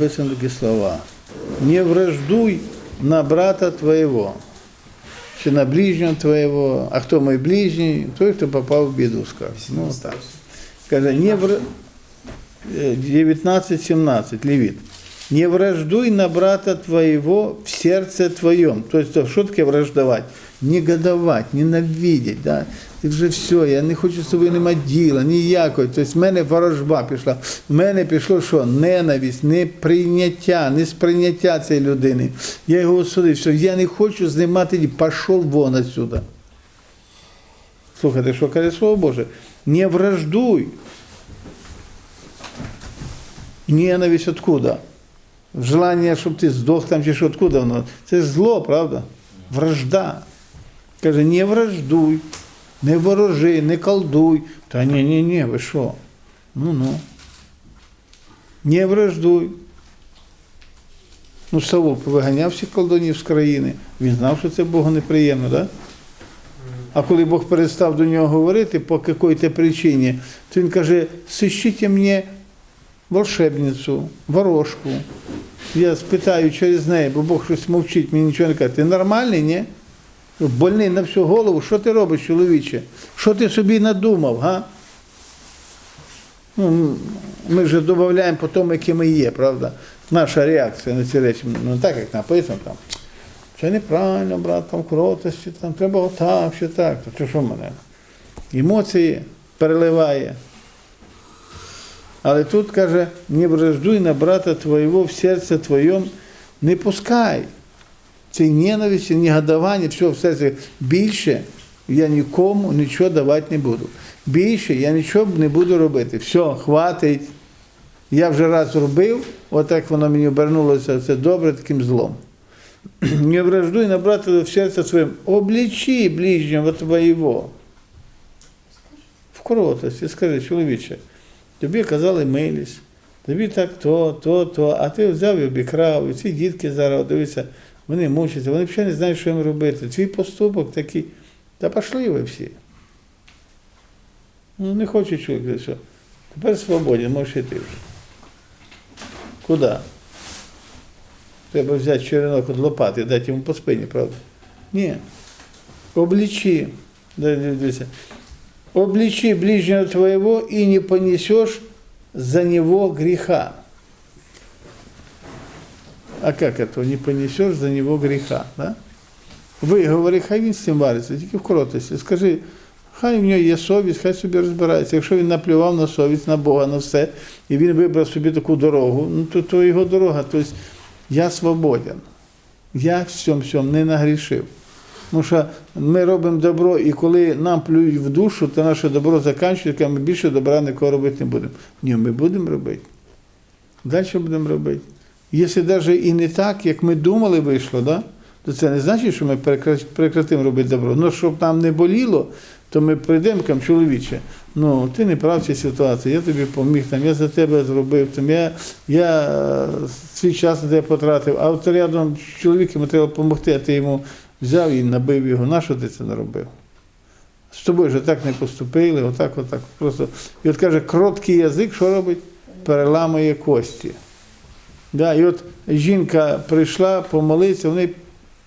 написано такі слова. Не враждуй на брата твоєго, чи на ближнього твоєго, а хто мій ближній, той, хто попав в біду, скаже. Ну, так. Каже, не вр... е, 19-17, Левит. Не враждуй на брата твоего в сердце твоем. То есть, що таке враждовать? Негодовать, ненавидеть. Да? Ти вже все, я не хочу з тобою нема діла, ніякої. Тобто в мене ворожба пішла. В мене пішло що? Ненависть, неприйняття, несприйняття цієї людини. Я його осудив, що я не хочу з ним пішов вон отсюда. Слухайте, що каже Слово Боже? Не враждуй. Ненависть откуда? Желання, щоб ти здох там чи що откуда воно? Це зло, правда? Вражда. Каже, не враждуй, не ворожи, не колдуй. Та ні, ні, ні, ви що? Ну ну. Не враждуй. Ну, Савул повиганяв всіх колдунів з країни. Він знав, що це Богу неприємно, так? Да? А коли Бог перестав до нього говорити по якій-то причині, то він каже, сищіть мені волшебницю, ворожку. Я спитаю через неї, бо Бог щось мовчить, мені нічого не каже. Ти нормальний, ні? Больний на всю голову, що ти робиш, чоловіче? Що ти собі надумав, га? Ну, ми вже додаємо по тому, які ми є, правда? Наша реакція на ці речі, ну так, як написано там. Це неправильно, брат, там кротості, там треба отак, ще так. Це що в мене? Емоції переливає. Але тут каже, не враждуй на брата твоєго в серце твоєму, не пускай. Цей ненависті, негодування, все в серці. Більше я нікому нічого давати не буду. Більше я нічого не буду робити. Все, хватить. Я вже раз робив, отак воно мені обернулося, це добре таким злом. Не враждуй на брата в серце своєму, обличи ближнього твоєго. В кротості, скажи, чоловіче, тобі казали милість, тобі так то, то, то, а ти взяв і обікрав, і ці дітки зараз, дивися, вони мучаться, вони взагалі не знають, що їм робити. Твій поступок такий, та пішли ви всі. Ну, не хоче чоловік, що. Тепер свободен, можеш йти вже. Куди? Треба взяти черенок від лопати і дати йому по спині, правда? Ні. Обличи. Дай, дивіться. Обличи ближнего твоего и не понесешь за него греха. А как это? Не понесешь за него греха, да? Виговори, хай він з цим вариться, тільки в кротості. Скажи, хай в нього є совість, хай собі розбирається. Якщо він наплював на совість, на Бога, на все, і він вибрав собі таку дорогу, ну то, то його дорога. Тобто я свободен. Я в цьому всьому не нагрішив. Тому що ми робимо добро, і коли нам плюють в душу, то наше добро закінчується, ми більше добра нікого робити не будемо. Ні, ми будемо робити. Далі будемо робити. Якщо навіть і не так, як ми думали, вийшло, да? то це не значить, що ми прекра- прекратимо робити добро. Ну, щоб нам не боліло, то ми прийдемо кажемо, чоловіче, ну ти не прав цій ситуації, я тобі поміг, там, я за тебе зробив, там, я, я е, свій час на тебе потратив, а от рядом чоловік йому треба допомогти, а ти йому взяв і набив його. На що ти це не робив? З тобою вже так не поступили, отак, отак. Просто. І от каже, кроткий язик, що робить? Переламує кості. Да, і от жінка прийшла помолитися, в неї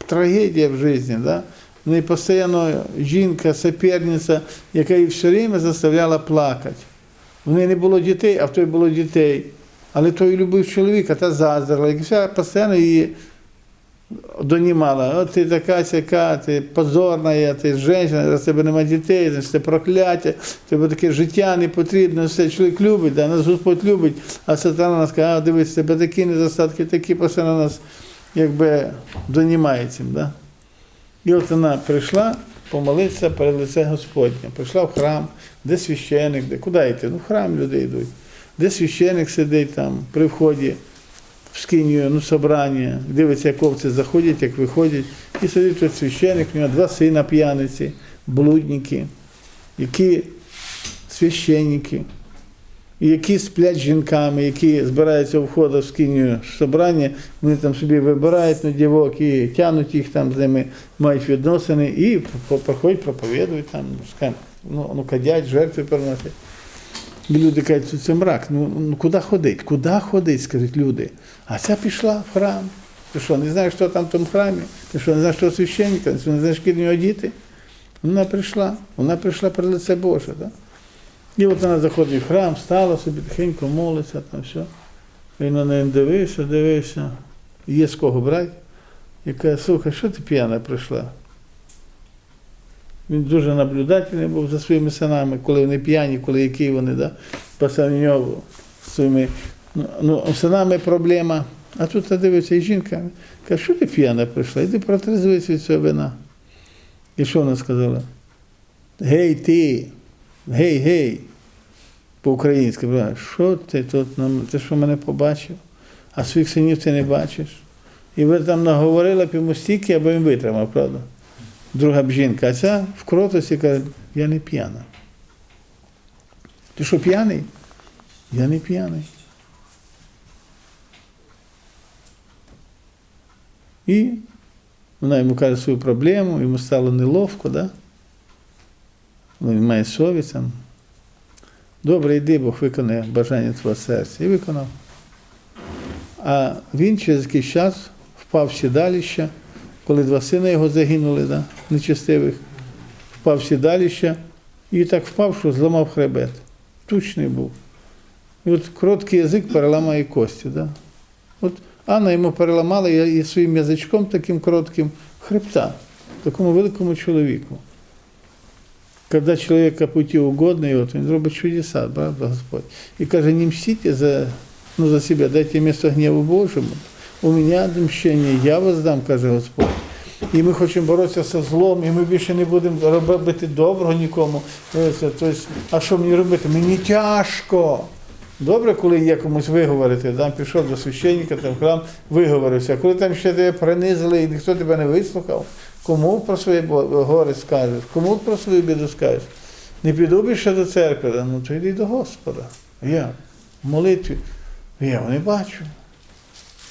трагедія в житті, да? в неї постійно жінка, соперниця, яка її все время заставляла плакати. В неї не було дітей, а в той було дітей. Але той любив чоловіка та заздрила, і вся постійно її донімала. От ти така сяка, ти позорна, ти жінка, з тебе немає дітей, значить це прокляття, тебе таке життя не потрібно, все чоловік любить, да, нас Господь любить, а сатана нас каже, а дивись, тебе такі недостатки, такі постійно нас якби донімає цим. Да? І от вона прийшла помолитися перед лице Господнє. Прийшла в храм, де священик, де куди йти? Ну, в храм люди йдуть. Де священик сидить там при вході в скинію, ну, собрання, дивиться, як овці заходять, як виходять. І сидить тут священик, у нього два сина п'яниці, блудники, які священники, які сплять жінками, які збираються у входу в скинію собрання, вони там собі вибирають на дівок і тянуть їх там з ними, мають відносини і проходять, проповідують там, ну, ну, кадять, жертви приносять. Люди кажуть, це мрак. Ну, ну куди ходить? Куди ходить, скажуть люди. А ця пішла в храм. Ти що, не знаєш, що там в тому храмі? Ти що, не знаєш, що священника? Ти що, не знаєш, які нього діти? Вона прийшла, вона прийшла при лице Боже. Так? І от вона заходить в храм, стала собі, тихенько молиться, там все. Він на неї дивився, дивився, є з кого брати. І каже, слухай, що ти п'яна прийшла? Він дуже наблюдательний був за своїми синами, коли вони п'яні, коли які вони, да? Пасаньову своїми ну, ну, синами проблема. А тут дивиться і жінка, каже, що ти п'яна прийшла? Іди протрезвись від цього вина. І що вона сказала? Гей, ти, гей, гей, по-українськи, що ти тут, нам- ти що мене побачив, а своїх синів ти не бачиш. І ви там наговорила йому стільки, аби він витримав, правда? Друга б жінка, а ця в кротості каже, я не п'яна. Ти що п'яний? Я не п'яний. І вона йому каже свою проблему, йому стало неловко, да? він має совість. Добре, йди, Бог виконає бажання твого серця. І виконав. А він через якийсь час впав в сідалище, коли два сини його загинули, да, нечестивих, впав в сідалище і так впав, що зламав хребет. Тучний був. І от короткий язик переламає кості. Да? От Анна йому переламала і і своїм язичком таким коротким хребта, такому великому чоловіку. Когда человека пути угодно, вот, он робит чудеса, правда, Господь. И каже, не мстите за, ну, за себя, дайте место гневу Божьему. У мене отмщення, я воздам, каже Господь. І ми хочемо боротися зі злом, і ми більше не будемо робити доброго нікому. Тобто, а що мені робити? Мені тяжко. Добре, коли є комусь виговорити, там пішов до священника, там храм виговорився. Коли там ще тебе принизили і ніхто тебе не вислухав, кому про своє горе скажеш, кому про свою біду скажеш? Не піду більше до церкви, ну то йди до Господа. Я в молитві. Я не бачу.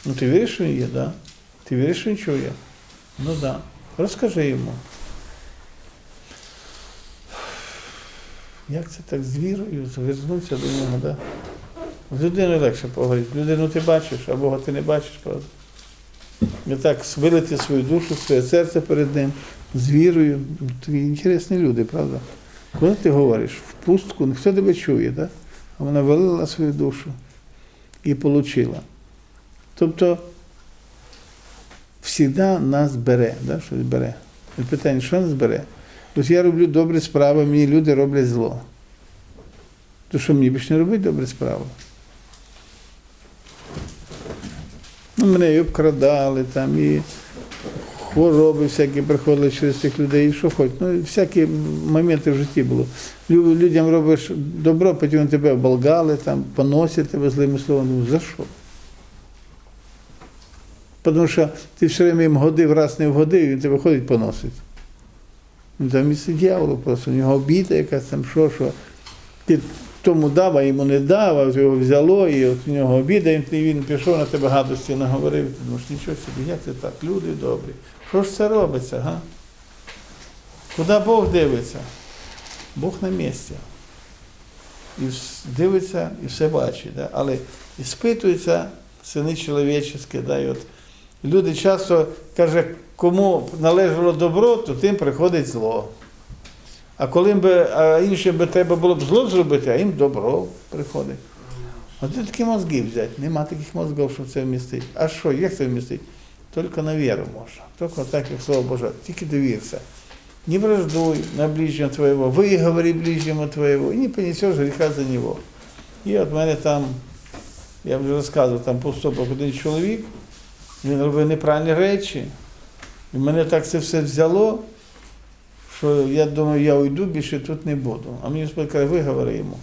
Ну ти віриш, що він є, да? Ти віриш, що він чує? Ну. Да. Розкажи йому. Як це так з вірою звернутися до нього, да? З людиною легше поговорити. Людину ти бачиш, а Бога ти не бачиш, правда? І так вилити свою душу, своє серце перед ним з вірою. Такі інтересні люди, правда? Коли ти говориш в пустку, ніхто тебе чує, да? а вона вилила свою душу і отримала. Тобто завжди нас бере, да? щось бере. І питання, що нас бере? Ось я роблю добрі справи, мені люди роблять зло. То що мені більше не робити добрі справи? Ну, мене і обкрадали там, і хвороби всякі приходили через цих людей, і що хоч. Ну, всякі моменти в житті було. Людям робиш добро, потім тебе оболгали, там, поносять тебе злими словами. Ну, за що? Тому що ти все время їм годив, раз не вгодив, він тебе ходить поносить. Ну, Там місце дьяволу просто, у нього обіда якась там, що, що. Ти тому дав, а йому не дав, а його взяло, і от у нього обіда, і він пішов на тебе гадості наговорив. Ти думаєш, нічого собі, як це так? Люди добрі. Що ж це робиться, га? Куди Бог дивиться? Бог на місці. І дивиться і все бачить. Да? Але іспитуються сини чоловічі, да? от люди часто каже, кому належало добро, то тим приходить зло. А коли би а іншим би треба було б зло зробити, а їм добро приходить. А де такі мозги взяти? Нема таких мозгів, щоб це вмістити. А що, як це вмістити? Тільки на віру можна. Тільки так, як слово Боже, тільки довірся. Не враждуй на ближнего твоего, выговори ближнему твоего, и не понесешь греха за него. І от мене там, я вже розказував, там поступив один чоловік, він робив неправильні речі, і мене так це все взяло, що я думаю, я уйду, більше тут не буду. А мені Господь каже, виговори йому.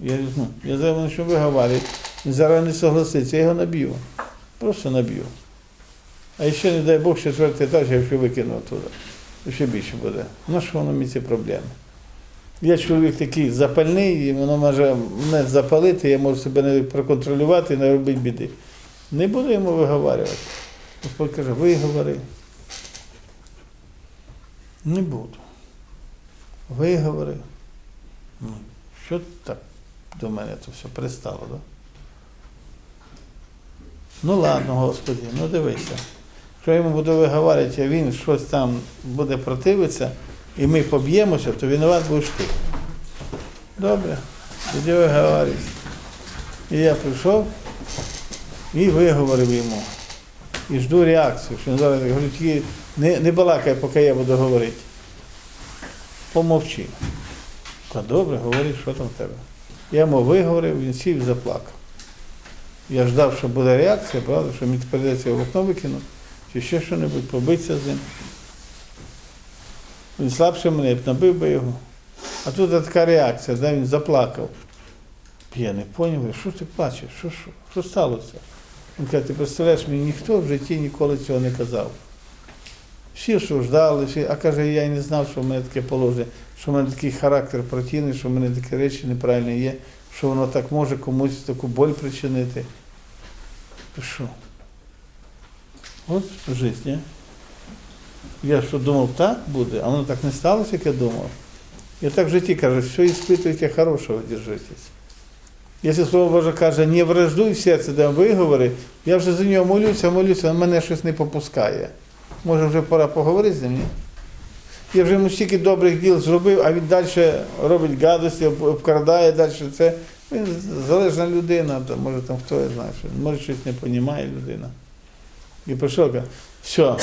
Я, ну, я зараз що виговорю, він зараз не согласиться, я його наб'ю. Просто наб'ю. А ще, не дай Бог, четвертий етаж я ще викину туди. Ще більше буде. Ну що воно мені ці проблеми? Я чоловік такий запальний, і воно може мене запалити, я можу себе не проконтролювати і не робити біди. Не буду йому виговарювати. Господь каже, виговори. Не буду. Виговори. Ну, що так? до мене то все пристало, да? Ну ладно, Господи, ну дивися. Якщо йому буду виговорити, а він щось там буде противитися, і ми поб'ємося, то винуват будеш ти. Добре, тоді виговорюсь. І я прийшов і виговорив йому. І жду реакцію. Що зараз говорю, не, не балакай, поки я буду говорити. Помовчи. Та добре, говори, що там в тебе. Я йому виговорив, він сів і заплакав. Я ждав, що буде реакція, правда, що мені прийдеться його в окно викинути, чи ще що-небудь, побитися з ним. Він слабше мене, набив би його. А тут така реакція, да, він заплакав. Я не зрозумів, що ти плачеш, що, що, що сталося? Він каже, ти представляєш, мені ніхто в житті ніколи цього не казав. Всі осуждали, всі, а каже, я й не знав, що в мене таке положення, що в мене такий характер противний, що в мене такі речі неправильні є, що воно так може комусь таку боль причинити. Ти що? От життя. Я що думав, так буде, а воно так не сталося, як я думав. Я так в житті кажу, що іспитуйте хорошого, держитесь. Якщо Слово Боже каже, не враждуй в серці, де виговори, я вже за нього молюся, молюся, а мене щось не попускає. Може вже пора поговорити з ним, ні? Я вже йому стільки добрих діл зробив, а він далі робить гадості, обкрадає далі це. Він залежна людина, може там хто я знає, що, може щось не розуміє людина. І прийшов, каже, все,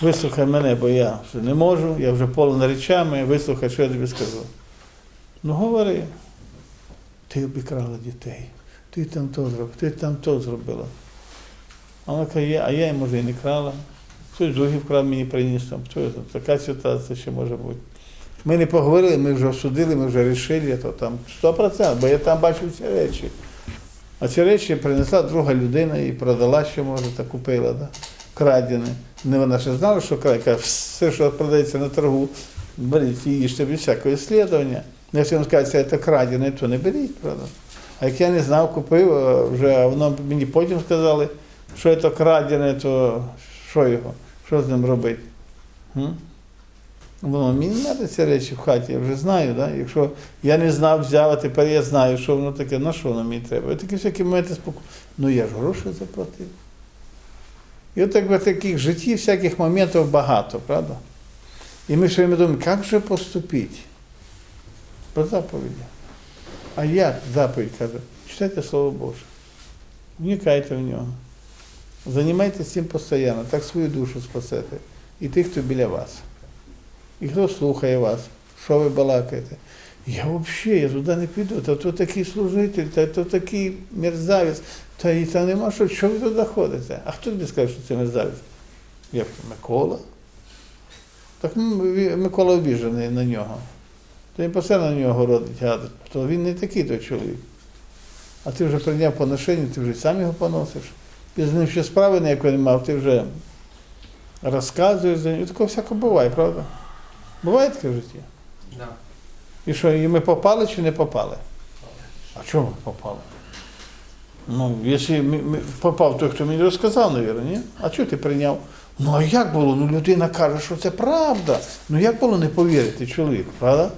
вислухай мене, бо я вже не можу, я вже повна речами, вислухай, що я тобі скажу. Ну говори, ти обікрала дітей, ти там то зробив, ти там то зробила. А вона каже, а я може і не крала. Хтось другий вкрав мені приніс там. Така ситуація ще може бути. Ми не поговорили, ми вже осудили, ми вже вирішили, то там 100%, бо я там бачив ці речі. А ці речі принесла друга людина і продала, що може, та купила, да? крадене. Не вона ще знала, що крайка, все, що продається на торгу, беріть і їжте без всякого слідування. Ну, Якщо вам скажуть, що це крадене, то не беріть, правда. А як я не знав, купив, вже а воно мені потім сказали, що це крадене, то що його, що з ним робити? М? Воно мені не треба ці речі в хаті, я вже знаю, да? якщо я не знав, взяв, а тепер я знаю, що воно таке, на що воно мені треба. Такі всякі моменти спокою. Ну я ж гроші заплатив. І от якби таких житті всяких моментів багато, правда? І ми все думаємо, як же поступити? По заповіді. А як заповідь каже? Читайте Слово Боже. Вникайте в нього. Займайтеся цим постійно, так свою душу спасете. І тих, хто біля вас. І хто слухає вас, що ви балакаєте. Я взагалі, я туди не піду, та то такий служитель, та то такий мерзавець, та і там нема що, що ви туди ходите? А хто тобі скаже, що це мерзавець? То, Микола? Так Микола обіжений на нього. То він постійно на нього родить гадить, то він не такий той чоловік. А ти вже прийняв поношення, ти вже сам його поносиш. І з ним ще справи ніякої не мав, ти вже розказуєш за нього. І такого всякого буває, правда? Буває таке в житті? Да. І що, і ми попали чи не попали? А чому ми попали? Ну, якщо попав той, хто мені розказав, мабуть, ні? А чого ти прийняв? Ну а як було? Ну людина каже, що це правда. Ну як було не повірити чоловіку, правда?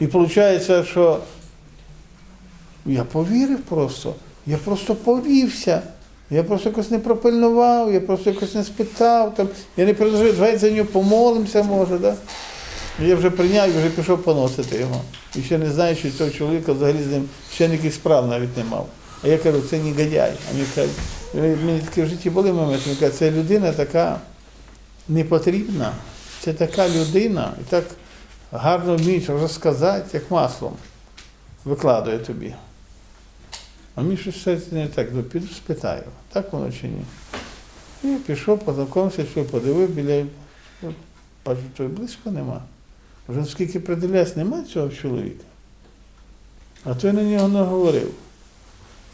І виходить, що я повірив просто. Я просто повівся. Я просто якось не пропильнував, я просто якось не спитав. Там, я не предложив, давайте за нього помолимося, може, да? Я вже прийняв і вже пішов поносити його. І ще не знаю, що цього чоловіка взагалі з ним ще ніяких справ навіть не мав. А я кажу, це негодяй. А мені кажуть, «Е, мені такі в житті були моменти, мені кажуть, це людина така непотрібна, це така людина, і так гарно вмієш розказати, як маслом викладує тобі. А мені щось все не так, ну піду спитаю, так воно чи ні. І пішов, познайомився, що подивив біля, ну, бачу, то й близько нема. Вже скільки придивляюсь, нема цього чоловіка. А той на нього наговорив.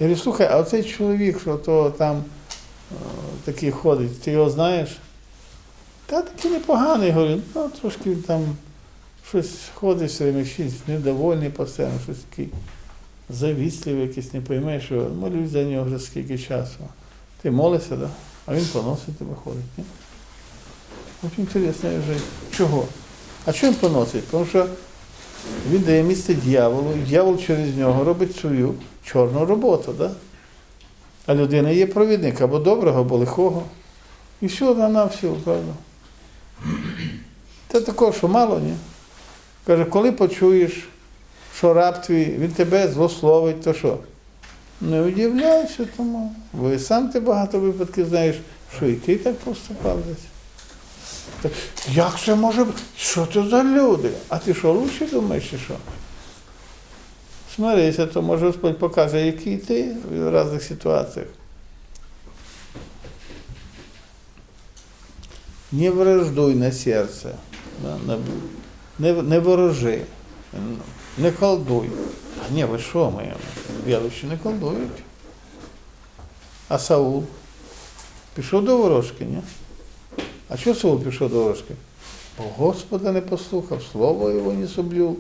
Я говорю, слухай, а оцей чоловік, що то там о, такий ходить, ти його знаєш? Та такий непоганий, говорю, ну трошки там щось ходить все время, щось недовольний постійно, щось такий завісливий якийсь, не поймеш, що молюсь за нього вже скільки часу. Ти молишся. Да? А він поносить тебе ходить. Ні? От інтересно вже. Чого? А чого він поносить? Тому що Він дає місце дьяволу, і дьявол через нього робить свою чорну роботу. Да? А людина є провідник або доброго, або лихого. І все, на все, правда. Це такого, що мало, ні? Каже, коли почуєш, що раб твій, він тебе злословить, то що? Не удивляйся тому. Бо сам ти багато випадків знаєш, що і ти так поступав десь. Як це може бути? Що це за люди? А ти що, лучше думаєш, чи що? Смирися, то може Господь покаже, який ти в різних ситуаціях. Не враждуй на серце, да, на- не, не ворожи, не колдуй. А ні, ви що ми? Віруючі не колдують. А Саул пішов до ворожки, ні? А чого Саул пішов до ворожки? Бо Господа не послухав, слово його не соблюл.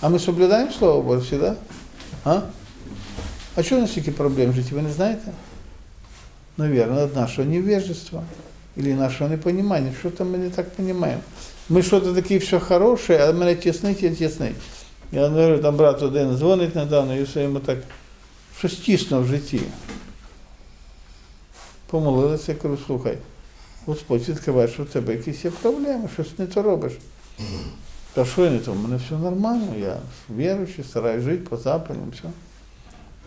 А ми соблюдаємо слово Боже, да? А? А чого у нас стільки проблем в житті, ви не знаєте? Наверное, от нашего невежества или нашего непонимания. Что-то мы не так понимаем. Ми що-то такі все хороше, а мене тіснить і тіснить. Я говорю, там брат один дзвонить недавно, і все йому так щось тісно в житті. Помолилися, кажу, слухай, Господь відкриває, що в тебе якісь є проблеми, щось не то робиш. Та що я не то? У мене все нормально, я віруючий, стараюсь жити по заповідям, все.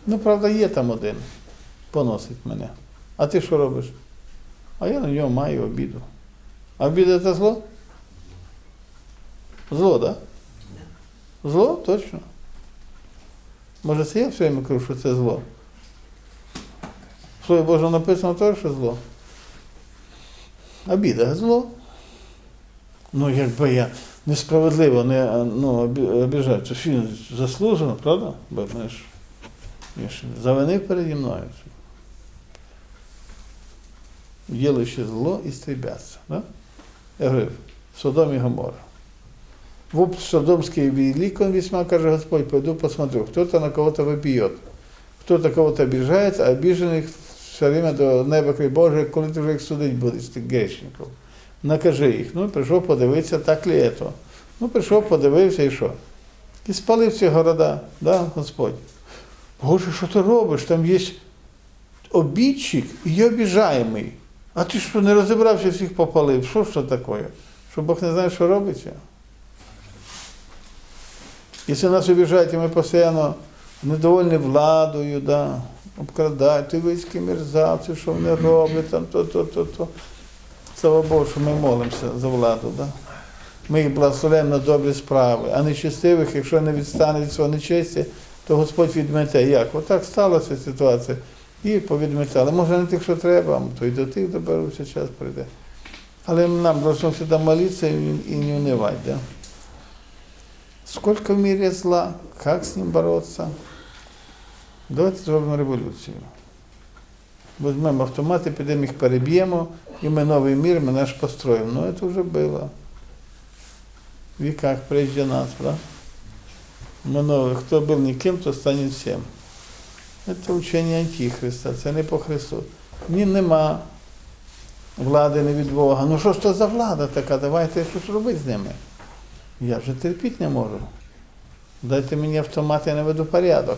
Ну, правда, є там один, поносить мене. А ти що робиш? А я на нього маю обіду. А обіда це зло? Зло, так? Да? Зло, точно. Може, це я все время кажу, що це зло. В Слові Божому написано теж, що зло. Обіда зло. Ну, якби я несправедливо не ну, обі- це він заслужено, правда? Бо мене ж, я ж завинив переді мною. Делающий зло истребятся. Да? Я говорю, Содом и Гоморра. В Содомский велик он весьма, каже Господь, пойду посмотрю. Кто-то на кого-то вопиет, кто-то кого-то обижает, а обиженных все время до неба кричить, Боже, коли ти вже їх судить будеш, тих грешників. Накажи їх. Ну, прийшов подивитися, так ли це. Ну, прийшов, подивився і що? І спалив ці города, да, Господь. Боже, що ти робиш? Там є обідчик і обіжаємий. А ти що не розібрався, всіх попалив? Що ж це таке? Що Бог не знає, що робиться? Якщо нас обіжають, і ми постійно недовольні владою, да, обкрадають, ти війські мерзавці, що вони роблять, там то, то, то, то. Слава Богу, що ми молимося за владу. Да? Ми їх благословляємо на добрі справи, а нечестивих, якщо не відстане від свого нечесті, то Господь відмете. Як? Отак сталася ситуація. І повідмітали. Може не тих, що треба, то й до тих доберуся, час прийде. Але нам должно завжди молитися і не унывать, да? Сколько в мире зла, как с ним бороться? Давайте зробимо революцію. Візьмемо автомати, підемо їх переб'ємо, і ми новий мир, ми наш построїмо. Ну, це вже було. В веках прежде нас, правда? Мы новые, кто был никем, то станет всем. Це учення Антихриста, це не по Христу. Ні, нема влади не від Бога. Ну що ж то за влада така? Давайте щось робити з ними. Я вже терпіти не можу. Дайте мені автомат, я наведу порядок.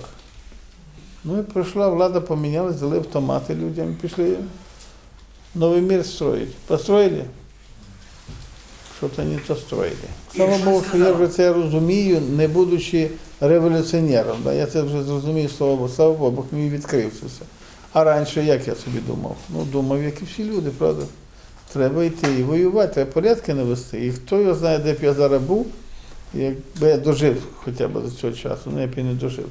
Ну і прийшла влада, помінялась, дали автомати людям, пішли новий мир строїть. Построїли? Що-то не то строїли. Слава Богу, що я вже це розумію, не будучи революціонером. Да? Я це вже зрозумів, слава Богу, слава Богу, Бог мені відкрив це все. А раніше як я собі думав? Ну, думав, як і всі люди, правда? Треба йти і воювати, треба порядки навести. І хто його знає, де б я зараз був, якби я дожив хоча б до цього часу, ну я б і не дожив.